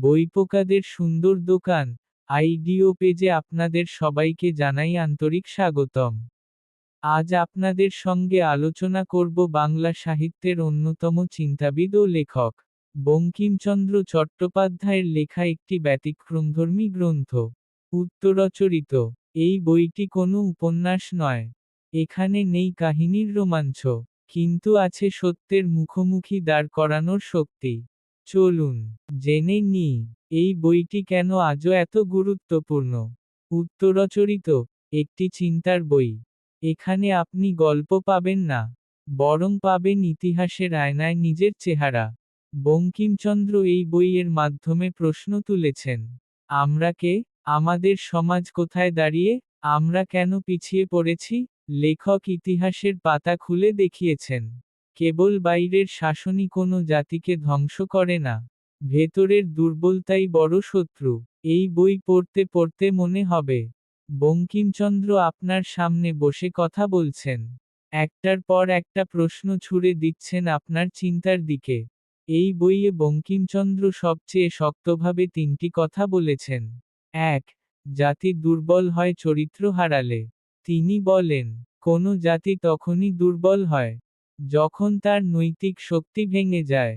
বইপোকাদের সুন্দর দোকান, আইডিও পেজে আপনাদের সবাইকে জানাই আন্তরিক স্বাগতম। আজ আপনাদের সঙ্গে আলোচনা করব বাংলা সাহিত্যের অন্যতম চিন্তাবিদ ও লেখক, বঙ্কিমচন্দ্র চট্টোপাধ্যায়ের লেখা একটি ব্যতিক্রমধর্মী গ্রন্থ, উত্তরচরিত, এই বইটি কোনো উপন্যাস নয়, এখানে নেই কাহিনীর রোমাঞ্চ, কিন্তু আছে সত্যের মুখোমুখি দাঁড় করানোর শক্তি। চলুন, জেনে নি, এই বইটি কেন আজও এত গুরুত্বপূর্ণ? উত্তরচরিত, একটি চিন্তার বই। এখানে আপনি গল্প পাবেন না, বরং পাবেন ইতিহাসের আয়নায় নিজের চেহারা। বঙ্কিমচন্দ্র এই বইয়ের মাধ্যমে প্রশ্ন তুলেছেন, আমরা কে? আমাদের সমাজ কোথায় দাঁড়িয়ে? আমরা কেন পিছিয়ে পড়েছি? লেখক ইতিহাসের পাতা খুলে দেখিয়েছেন। কেবল বাইরের শাসনই কোনো জাতিকে ধ্বংস করে না, ভেতরের দুর্বলতাই বড় শত্রু, এই বই পড়তে পড়তে মনে হবে। বঙ্কিমচন্দ্র আপনার সামনে বসে কথা বলছেন, একটার পর একটা প্রশ্ন ছুড়ে দিচ্ছেন আপনার চিন্তার দিকে। এই বইয়ে বঙ্কিমচন্দ্র সবচেয়ে শক্তভাবে তিনটি কথা বলেছেন। এক, জাতি দুর্বল হয় চরিত্র হারালে। তিনি বলেন, কোনো জাতি তখনই দুর্বল হয়। যখন তার নৈতিক শক্তি ভেঙে যায়,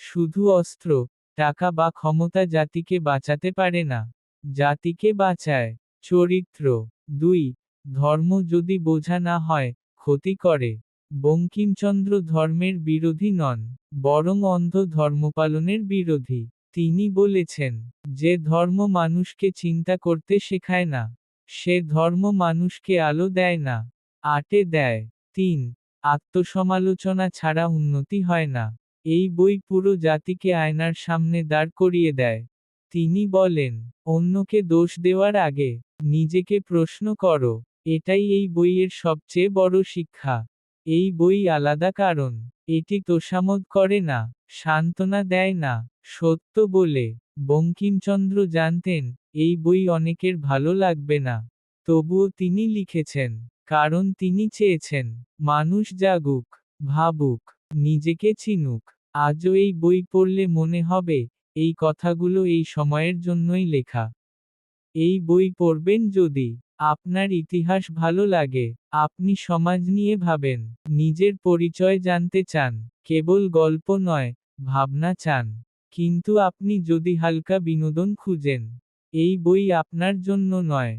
শুধু অস্ত্র, টাকা বা ক্ষমতা জাতিকে বাঁচাতে পারে না। জাতিকে বাঁচায়। চরিত্র। দুই, ধর্ম যদি বোঝা না হয়, ক্ষতি করে। বঙ্কিমচন্দ্র ধর্মের বিরোধী নন, বরং অন্ধ ধর্মপালনের বিরোধী। তিনি বলেছেন, যে ধর্ম মানুষকে চিন্তা করতে শেখায় না, সে ধর্ম মানুষকে আলো দেয় না। আটে দেয়। তিন আত্মসমালোচনা ছাড়া উন্নতি হয় না। এই বই পুরো জাতিকে আয়নার সামনে দাঁড় করিয়ে দেয়। তিনি বলেন, অন্যকে দোষ দেওয়ার আগে নিজেকে প্রশ্ন করো। এটাই এই বইয়ের সবচেয়ে বড় শিক্ষা। এই বই আলাদা কারণ, এটি তোষামোদ করে না, সান্ত্বনা দেয় না। সত্য বলে বঙ্কিমচন্দ্র জানতেন, এই বই অনেকের ভালো লাগবে না। তবুও তিনি লিখেছেন কারণ তিনি চেয়েছেন, মানুষ জাগুক, ভাবুক, নিজেকে চিনুক। আজও এই বই পড়লে মনে হবে, এই কথাগুলো এই সময়ের জন্যই লেখা। এই বই পড়বেন যদি, আপনার ইতিহাস ভালো লাগে, আপনি সমাজ নিয়ে ভাবেন, নিজের পরিচয় জানতে চান, কেবল গল্প নয়, ভাবনা চান। কিন্তু আপনি যদি হালকা বিনোদন খুঁজেন, এই বই আপনার জন্য নয়।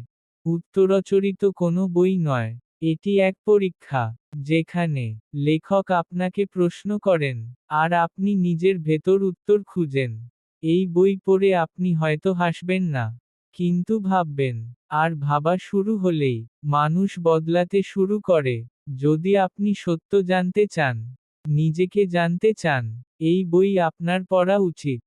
উত্তরচরিত কোনো বই নয়। এটি এক পরীক্ষা, যেখানে লেখক আপনাকে প্রশ্ন করেন, আর আপনি নিজের ভেতর উত্তর খুঁজেন। এই বই পড়ে আপনি হয়তো হাসবেন না। কিন্তু ভাববেন, আর ভাবা শুরু হলেই মানুষ বদলাতে শুরু করে। যদি আপনি সত্য জানতে চান, নিজেকে জানতে চান, এই বই আপনার পড়া উচিত।